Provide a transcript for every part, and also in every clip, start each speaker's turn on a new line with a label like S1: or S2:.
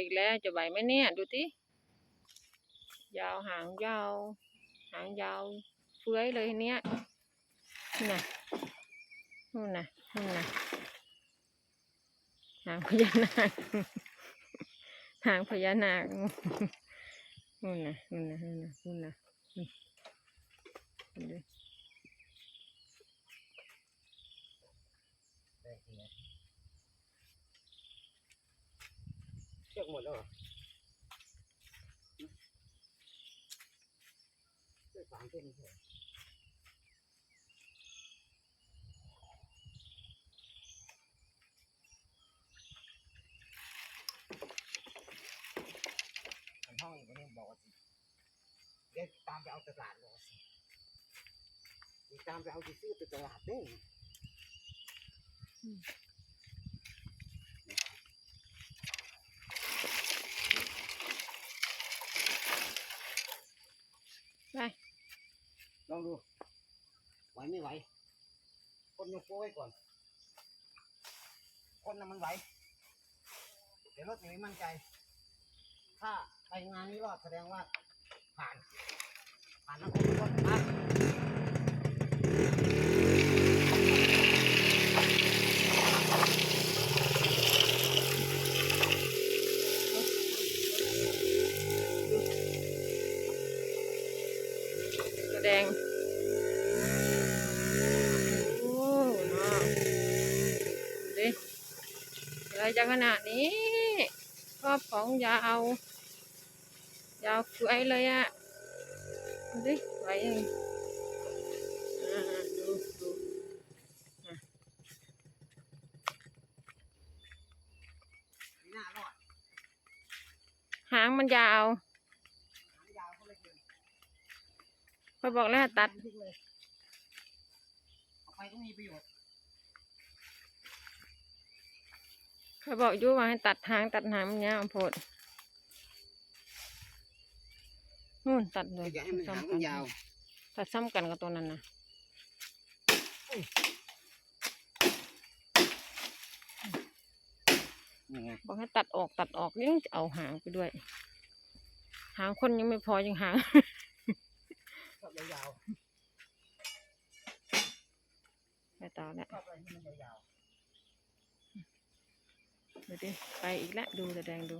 S1: อีกแล้วจะไหวไหมเนี่ย ดูที่ยาวหางยาว หางยาวเฟื้อยเลยเนี้ยนี่นะนู่นนะนู่นน่ะหางพญานาคหางพญานาคนู่นน่ะนู่นน่ะนู่นน่ะนู่นน่ะดิ
S2: เชือกหมด แล้วเหรอเชือกสามเส้นไม่ใช่เหรอมันห้องอีกคนนึงบอกว่าสิเดี๋ยวตามไปเอาตลาดบอกว่าสิเดี๋ยวตามไปเอาที่ซื้อไปตลาดเด้อ
S1: ไป
S2: ลองดู ไหวไม่ไหว คนยกโป้ไว้ก่อน คนน่ะมันไหว เดี๋ยวรถยังไม่มั่นใจ ถ้าไปงานนี้รอดแสดงว่าผ่าน ผ่านน้ำคนทุกคนผ่าน
S1: แดงโอ้ว้าวดูดิอะไรจะขนาดนี้ชอบของยาวยาวสวยเลยอะดิไหวยังดูดูหางมันยาว
S2: หางยาวเขาเลยเกิน
S1: พอบอกแล้วตัด
S2: ทิ้งเลยเอาไปก็มีประโยชน์
S1: เขาบอกอยู่ว่าให้ตัดหางตัดหางมันยาวโพดนู่นตัดเลย
S2: อย่าให้มันหาง
S1: ซ้ำ
S2: มั
S1: กัน
S2: ยาว
S1: ตัดซ้ำกันกับตัวนั้นนะ
S2: นี่ไง
S1: บอกให้ตัดออกตัดออกยังจะเอาหางไปด้วย หางคนยังไม่พอยังหาง
S2: ชอบยาว
S1: ไปต่อแล้ว
S2: ๆชอบอะไรที่มันยาว
S1: ดูดิไปอีกแล้วดูแสดงดู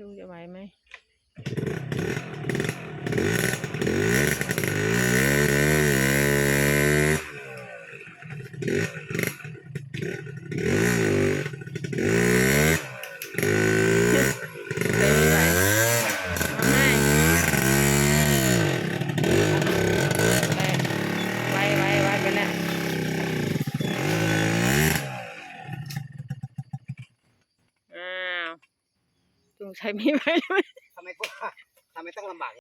S1: ดูจะไหวไหมไหวไม่ไวไวไวไปแล้ว อ้าวจงใช้ไม่ไห
S2: มทำไมก็ทำไมต้องลำบาก